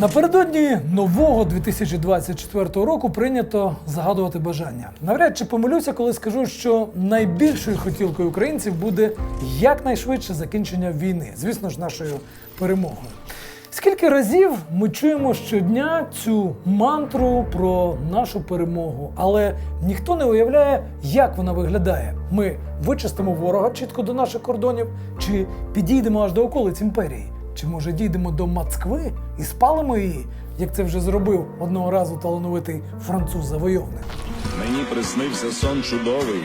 Напередодні нового 2024 року прийнято загадувати бажання. Навряд чи помилюся, коли скажу, що найбільшою хотілкою українців буде якнайшвидше закінчення війни, звісно ж, нашою перемогою. Скільки разів ми чуємо щодня цю мантру про нашу перемогу, але ніхто не уявляє, як вона виглядає. Ми вичистимо ворога чітко до наших кордонів, чи підійдемо аж до околиць імперії, чи може дійдемо до Москви і спалимо її, як це вже зробив одного разу талановитий француз-завойовник. Мені приснився сон чудовий,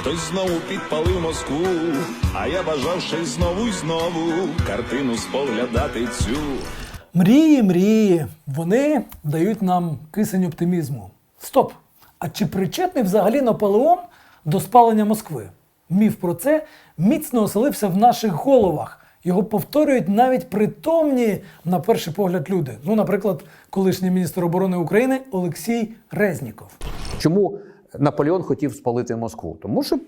хтось знову підпалив Москву, а я бажав ще й знову й знову картину споглядати цю. Мрії, мрії, вони дають нам кисень оптимізму. Стоп! А чи причетний взагалі Наполеон до спалення Москви? Міф про це міцно оселився в наших головах. Його повторюють навіть притомні, на перший погляд, люди. Ну, наприклад, колишній міністр оборони України Олексій Резніков. Чому Наполеон хотів спалити Москву? Тому що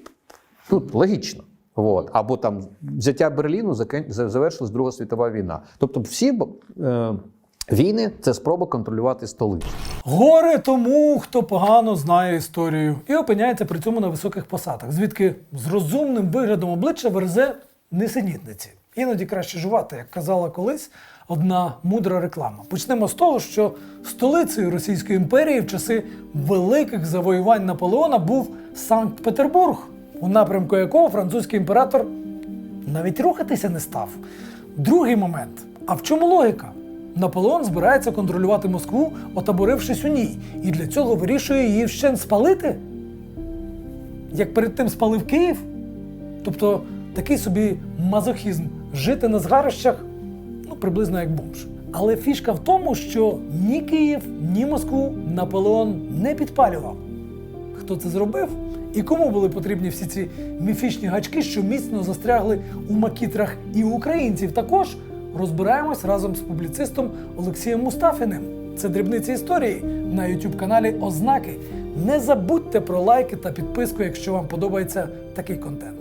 ну, логічно. От. Або там взяття Берліну завершилась Друга світова війна. Тобто, всі е, війни це спроба контролювати столицю. Горе тому, хто погано знає історію і опиняється при цьому на високих посадах, звідки з розумним виглядом обличчя верзе несенітниці. Іноді краще жувати, як казала колись одна мудра реклама. Почнемо з того, що столицею Російської імперії в часи великих завоювань Наполеона був Санкт-Петербург, у напрямку якого французький імператор навіть рухатися не став. Другий момент. А в чому логіка? Наполеон збирається контролювати Москву, отаборившись у ній, і для цього вирішує її вщент спалити? Як перед тим спалив Київ? Тобто такий собі мазохізм жити на згарищах, ну, приблизно як бомж. Але фішка в тому, що ні Київ, ні Москву Наполеон не підпалював. Хто це зробив? І кому були потрібні всі ці міфічні гачки, що міцно застрягли у макітрах і українців? Також розбираємось разом з публіцистом Олексієм Мустафіним. Це дрібниці історії на youtube каналі Ознаки. Не забудьте про лайки та підписку, якщо вам подобається такий контент.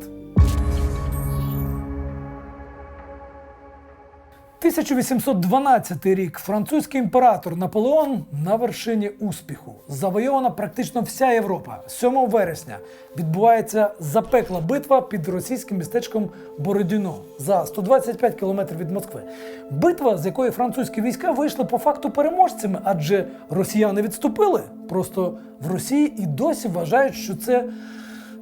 1812 рік французький імператор Наполеон на вершині успіху. Завойована практично вся Європа. 7 вересня відбувається запекла битва під російським містечком Бородіно за 125 кілометрів від Москви. Битва, з якої французькі війська вийшли по факту переможцями, адже росіяни відступили. Просто в Росії і досі вважають, що це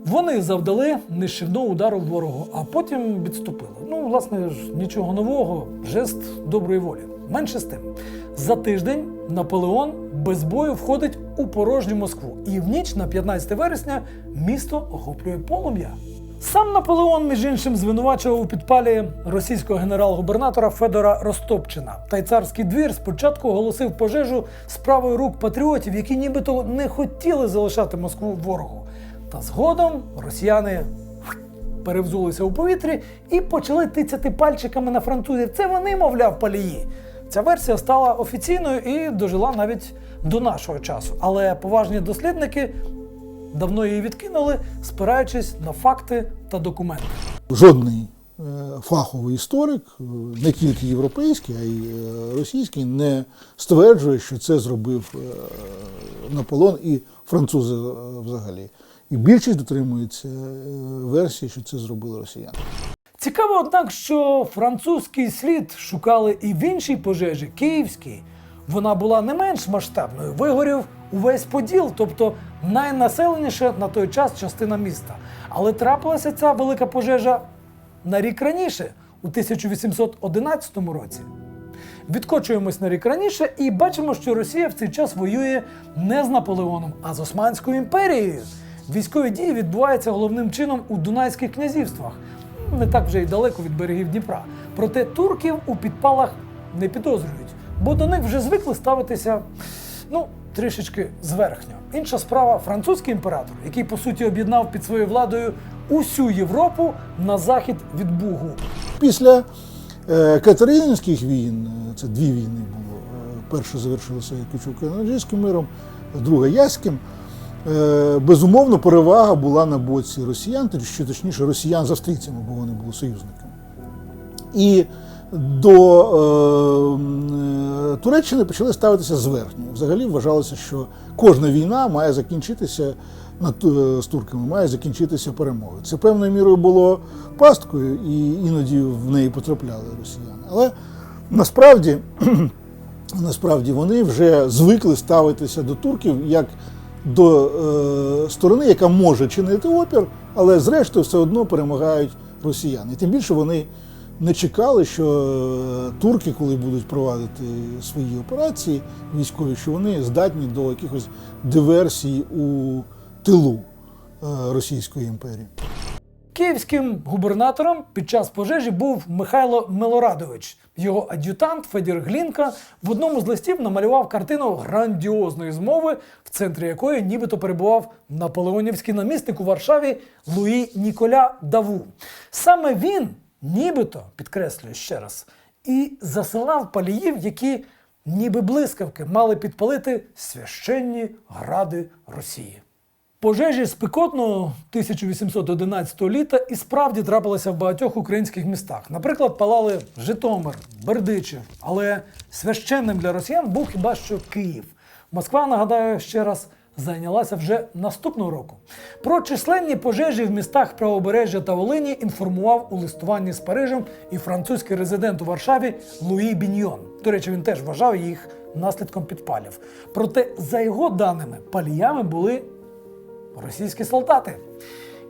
вони завдали нищівного удару ворогу, а потім відступили. Ну, власне ж, нічого нового, жест доброї волі. Менше з тим. За тиждень Наполеон без бою входить у порожню Москву, і в ніч на 15 вересня місто охоплює полум'я. Сам Наполеон, між іншим, звинувачував у підпалі російського генерал-губернатора Федора Ростопчина. Та й царський двір спочатку оголосив пожежу справою рук патріотів, які нібито не хотіли залишати Москву ворогу. Та згодом росіяни перевзулися у повітрі і почали тицяти пальчиками на французів. Це вони, мовляв, палії. Ця версія стала офіційною і дожила навіть до нашого часу. Але поважні дослідники давно її відкинули, спираючись на факти та документи. жодний е, фаховий історик, е, не тільки європейський, а й е, російський, не стверджує, що це зробив Наполеон і французи взагалі. І більшість дотримується е, версії, що це зробили росіяни. Цікаво, однак, що французький слід шукали і в іншій пожежі, київській. Вона була не менш масштабною. Вигорів увесь поділ, тобто найнаселеніша на той час частина міста. Але трапилася ця велика пожежа на рік раніше, у 1811 році. Відкочуємось на рік раніше і бачимо, що Росія в цей час воює не з Наполеоном, а з Османською імперією. Військові дії відбуваються головним чином у Дунайських князівствах, не так вже й далеко від берегів Дніпра. Проте турків у підпалах не підозрюють, бо до них вже звикли ставитися ну, трішечки зверхньо. Інша справа французький імператор, який по суті об'єднав під своєю владою усю Європу на захід від Бугу. Після е, Катерининських війн, е, це дві війни було. е, Перша завершилася Кючуко-Канаджийським миром, друга Яським. Е, Безумовно, перевага була на боці росіян, що точніше росіян з австрійцями, бо вони були союзниками. І до е, е, Туреччини почали ставитися зверхньо. Взагалі вважалося, що кожна війна має закінчитися над, е, з турками, має закінчитися перемогою. Це певною мірою було пасткою, і іноді в неї потрапляли росіяни. Але насправді, насправді вони вже звикли ставитися до турків як до е, сторони, яка може чинити опір, але зрештою все одно перемагають росіяни. І тим більше вони не чекали, що е, турки, коли будуть провадити свої операції військові, що вони здатні до якихось диверсій у тилу е, Російської імперії. Київським губернатором під час пожежі був Михайло Милорадович. Його ад'ютант Федір Глінка в одному з листів намалював картину грандіозної змови, в центрі якої нібито перебував наполеонівський намісник у Варшаві Луї Ніколя Даву. Саме він, нібито, підкреслюю ще раз, і засилав паліїв, які ніби блискавки мали підпалити священні гради Росії. Пожежі спекотного 1811 літа і справді трапилися в багатьох українських містах. Наприклад, палали Житомир, Бердичів, але священним для росіян був хіба що Київ. Москва, нагадаю ще раз, зайнялася вже наступного року. Про численні пожежі в містах правобережжя та Волині інформував у листуванні з Парижем і французький резидент у Варшаві Луї Біньйон. До речі, він теж вважав їх наслідком підпалів. Проте, за його даними, паліями були російські солдати.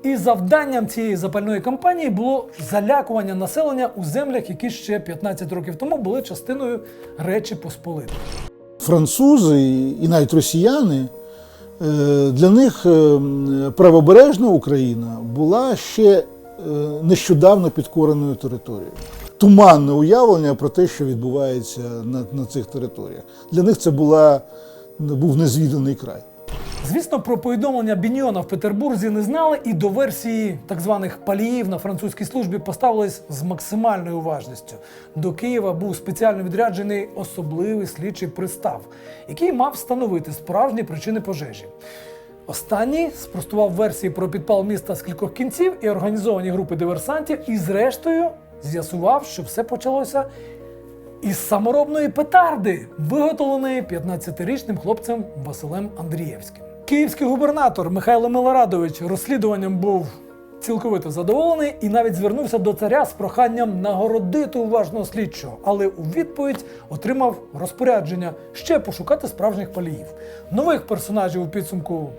І завданням цієї запальної кампанії було залякування населення у землях, які ще 15 років тому були частиною Речі Посполитої. французи і навіть росіяни, е, для них е, правобережна Україна була ще е, нещодавно підкореною територією. Туманне уявлення про те, що відбувається на, на цих територіях. Для них це була, був незвіданий край. Звісно, про повідомлення Біньйона в Петербурзі не знали, і до версії так званих паліїв на французькій службі поставились з максимальною уважністю. До Києва був спеціально відряджений особливий слідчий пристав, який мав встановити справжні причини пожежі. Останній спростував версії про підпал міста з кількох кінців і організовані групи диверсантів, і зрештою з'ясував, що все почалося із саморобної петарди, виготовленої 15-річним хлопцем Василем Андрієвським. Київський губернатор Михайло Милорадович розслідуванням був цілковито задоволений і навіть звернувся до царя з проханням нагородити уважного слідчого, але у відповідь отримав розпорядження ще пошукати справжніх паліїв. Нових персонажів у підсумку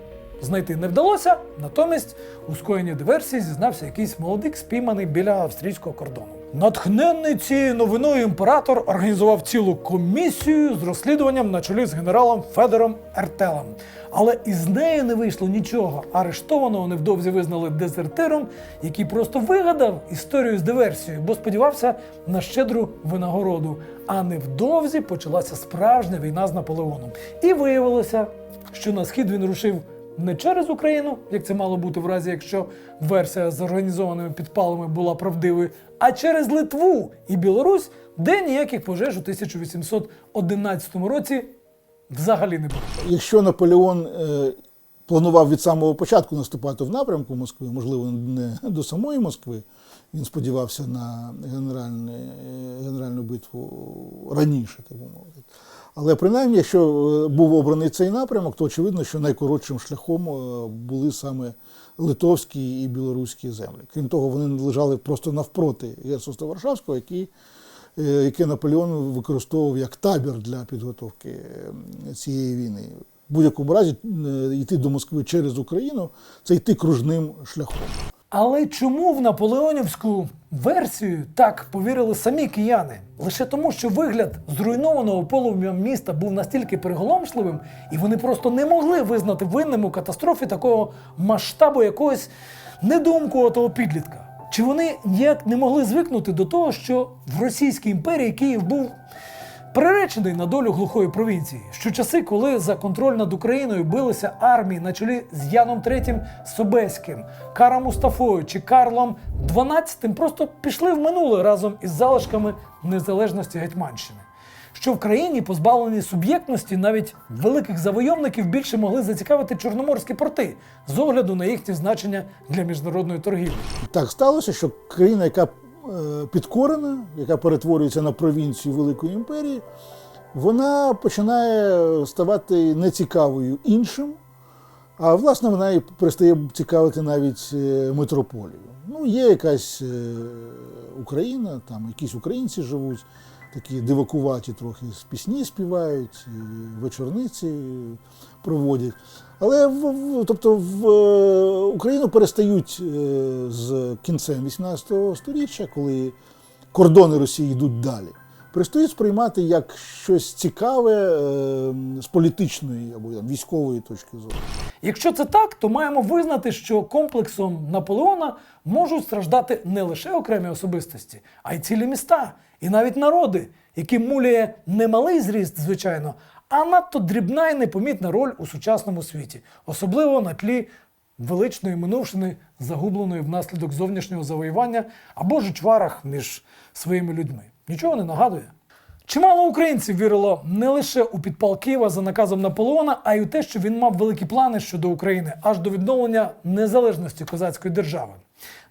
знайти не вдалося, натомість у скоєнні диверсії зізнався якийсь молодик, спійманий біля австрійського кордону. Натхненний цією новиною імператор організував цілу комісію з розслідуванням на чолі з генералом Федором Ертелем. Але із нею не вийшло нічого. Арештованого невдовзі визнали дезертиром, який просто вигадав історію з диверсією, бо сподівався на щедру винагороду. А невдовзі почалася справжня війна з Наполеоном. І виявилося, що на схід він рушив не через Україну, як це мало бути в разі, якщо версія з організованими підпалами була правдивою, а через Литву і Білорусь, де ніяких пожеж у 1811 році взагалі не було. Якщо Наполеон е, планував від самого початку наступати в напрямку Москви, можливо, не до самої Москви, він сподівався на генеральну битву раніше, так би мовити. Але принаймні, якщо е, був обраний цей напрямок, то очевидно, що найкоротшим шляхом е, були саме литовські і білоруські землі. Крім того, вони лежали просто навпроти герцогства Варшавського, який е, яке Наполеон використовував як табір для підготовки цієї війни. Будь-якому разі е, йти до Москви через Україну це йти кружним шляхом. Але чому в наполеонівську версію так повірили самі кияни? Лише тому, що вигляд зруйнованого полум'ям міста був настільки приголомшливим, і вони просто не могли визнати винним у катастрофі такого масштабу якогось недумкуватого підлітка. Чи вони ніяк не могли звикнути до того, що в Російській імперії Київ був Приречений на долю глухої провінції, що часи, коли за контроль над Україною билися армії на чолі з Яном III Собеським, Каром Мустафою чи Карлом XII, просто пішли в минуле разом із залишками незалежності Гетьманщини. Що в країні, позбавленій суб'єктності, навіть великих завойовників більше могли зацікавити чорноморські порти з огляду на їхнє значення для міжнародної торгівлі. Так сталося, що країна, яка підкорена, яка перетворюється на провінцію Великої імперії, вона починає ставати нецікавою іншим, а власне вона і перестає цікавити навіть е, митрополію. Ну, є якась е, Україна, там якісь українці живуть, такі дивакуваті трохи з пісні співають, е, вечорниці проводять. Але в, в- тобто в е, Україну перестають е, з кінцем 18 століття, коли кордони Росії йдуть далі, перестають сприймати як щось цікаве е, з політичної або там, військової точки зору. Якщо це так, то маємо визнати, що комплексом Наполеона можуть страждати не лише окремі особистості, а й цілі міста, і навіть народи, яким муляє немалий зріст, звичайно, а надто дрібна і непомітна роль у сучасному світі, особливо на тлі величної минувшини, загубленої внаслідок зовнішнього завоювання або ж у чварах між своїми людьми. Нічого не нагадує. Чимало українців вірило не лише у підпал Києва за наказом Наполеона, а й у те, що він мав великі плани щодо України аж до відновлення незалежності козацької держави.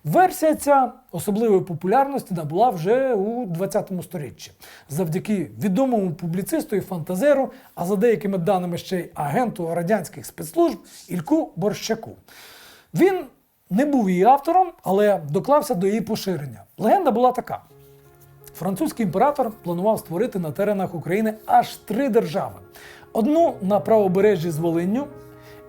Версія ця особливої популярності набула вже у 20 сторіччі завдяки відомому публіцисту і фантазеру, а за деякими даними ще й агенту радянських спецслужб Ільку Борщаку. Він не був її автором, але доклався до її поширення. Легенда була така. Французький імператор планував створити на теренах України аж три держави: одну на правобережжі з Волинню,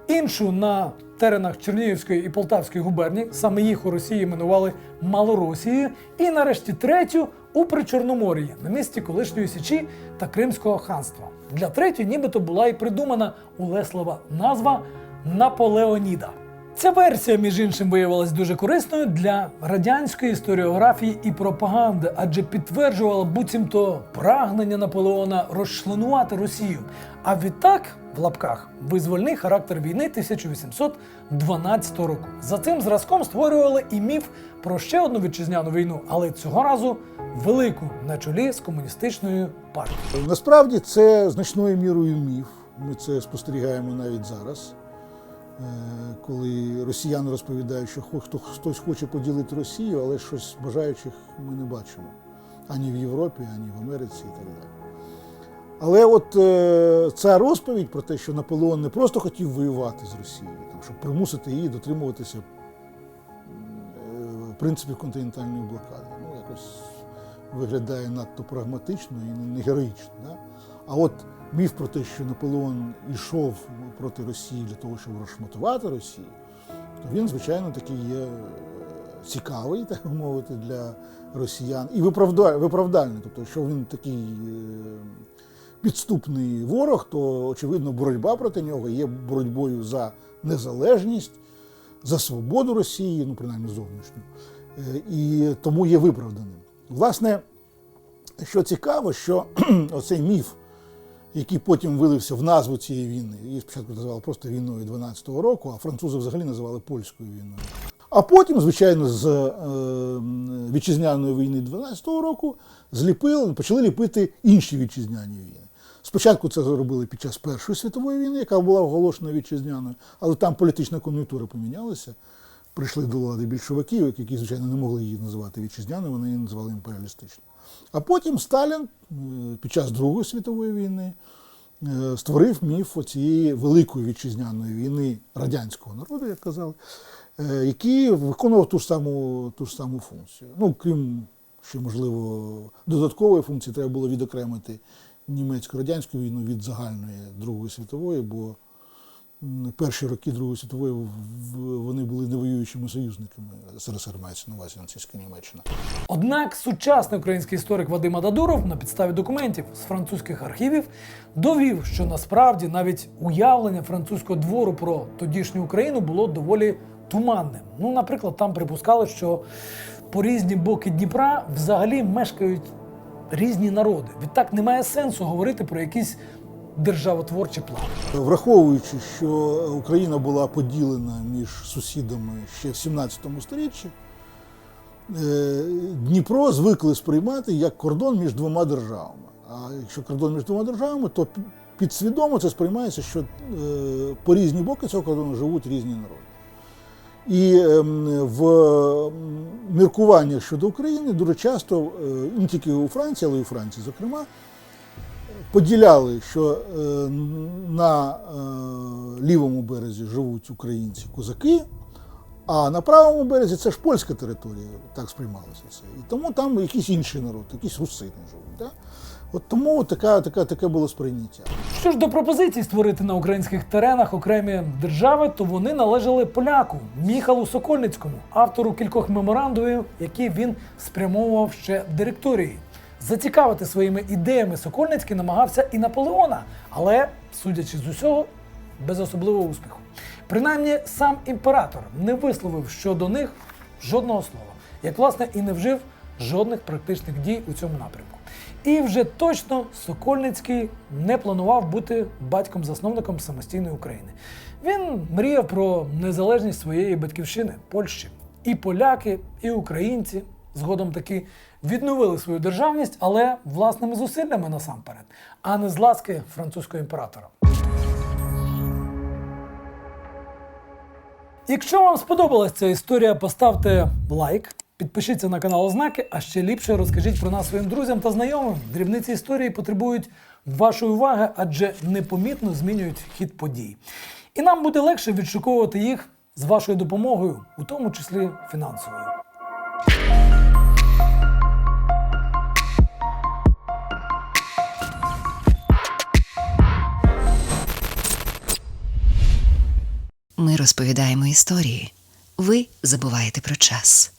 іншу на теренах Чернігівської і Полтавської губерній, саме їх у Росії іменували Малоросією, і нарешті третю у Причорномор'ї на місці колишньої Січі та Кримського ханства. Для третьої нібито була і придумана улеслива назва Наполеоніда. Ця версія, між іншим, виявилась дуже корисною для радянської історіографії і пропаганди, адже підтверджувала буцімто прагнення Наполеона розчленувати Росію. А відтак, лапках, визвольний характер війни 1812 року. За цим зразком створювали і міф про ще одну вітчизняну війну, але цього разу велику на чолі з комуністичною партією. Насправді це значною мірою міф. Ми це спостерігаємо навіть зараз. Е, Коли росіяни розповідають, що хто- хтось хоче поділити Росію, але щось бажаючих ми не бачимо ані в Європі, ані в Америці і так далі. Але от е, ця розповідь про те, що Наполеон не просто хотів воювати з Росією, там, щоб примусити її дотримуватися е, принципів континентальної блокади, ну якось виглядає надто прагматично і не- героїчно. Да? А от міф про те, що Наполеон йшов проти Росії для того, щоб розшматувати Росію, то він, звичайно, такий є е, цікавий, так би мовити, для росіян і виправдальний. Тобто, що він такий е, підступний ворог, то очевидно боротьба проти нього є боротьбою за незалежність, за свободу Росії, ну принаймні зовнішню, Е, і тому є виправданим. Власне, що цікаво, що оцей міф, який потім вилився в назву цієї війни, її спочатку називали просто війною 12-го року, а французи взагалі називали польською війною. А потім, звичайно, з е, вітчизняної війни 12-го року зліпили, почали ліпити інші вітчизняні війни. Спочатку це зробили під час Першої світової війни, яка була оголошена вітчизняною, але там політична кон'юнктура помінялася. Прийшли до влади більшовиків, які, звичайно, не могли її називати вітчизняною, вони її називали імперіалістичною. А потім Сталін е, під час Другої світової війни е, створив міф цієї великої вітчизняної війни радянського народу, як казали, е, який виконував ту ж саму, ту ж саму функцію. Ну, крім ще, можливо, додаткової функції, треба було відокремити німецько-радянську війну від загальної Другої світової, бо перші роки Другої світової вони були невоюючими союзниками СРСР мається на увазі нацистська Німеччина. Однак сучасний український історик Вадим Ададуров на підставі документів з французьких архівів довів, що насправді навіть уявлення французького двору про тодішню Україну було доволі туманним. Ну, наприклад, там припускали, що по різні боки Дніпра взагалі мешкають різні народи. Відтак немає сенсу говорити про якісь державотворчі плани. Враховуючи, що Україна була поділена між сусідами ще в 17 сторіччі, е, Дніпро звикли сприймати як кордон між двома державами. А якщо кордон між двома державами, то підсвідомо це сприймається, що е, по різні боки цього кордону живуть різні народи. І ем, в міркуваннях щодо України дуже часто, е, не тільки у Франції, але й у Франції, зокрема, поділяли, що е, на е, лівому березі живуть українці козаки, а на правому березі це ж польська територія, так сприймалося це. І тому там якийсь інший народ, якісь русини живуть. Да? От тому така, така, таке було сприйняття. Що ж до пропозицій створити на українських теренах окремі держави, то вони належали поляку Міхалу Сокольницькому, автору кількох меморандумів, які він спрямовував ще в директорії. Зацікавити своїми ідеями Сокольницький намагався і Наполеона, але, судячи з усього, без особливого успіху. Принаймні, сам імператор не висловив щодо них жодного слова, як власне і не вжив жодних практичних дій у цьому напрямку. І вже точно Сокольницький не планував бути батьком-засновником самостійної України. Він мріяв про незалежність своєї батьківщини Польщі. І поляки, і українці згодом таки відновили свою державність, але власними зусиллями насамперед, а не з ласки французького імператора. Якщо вам сподобалась ця історія, поставте лайк, підпишіться на канал Ознаки, а ще ліпше розкажіть про нас своїм друзям та знайомим. Дрібниці історії потребують вашої уваги, адже непомітно змінюють хід подій. І нам буде легше відшуковувати їх з вашою допомогою, у тому числі фінансовою. Ми розповідаємо історії. Ви забуваєте про час.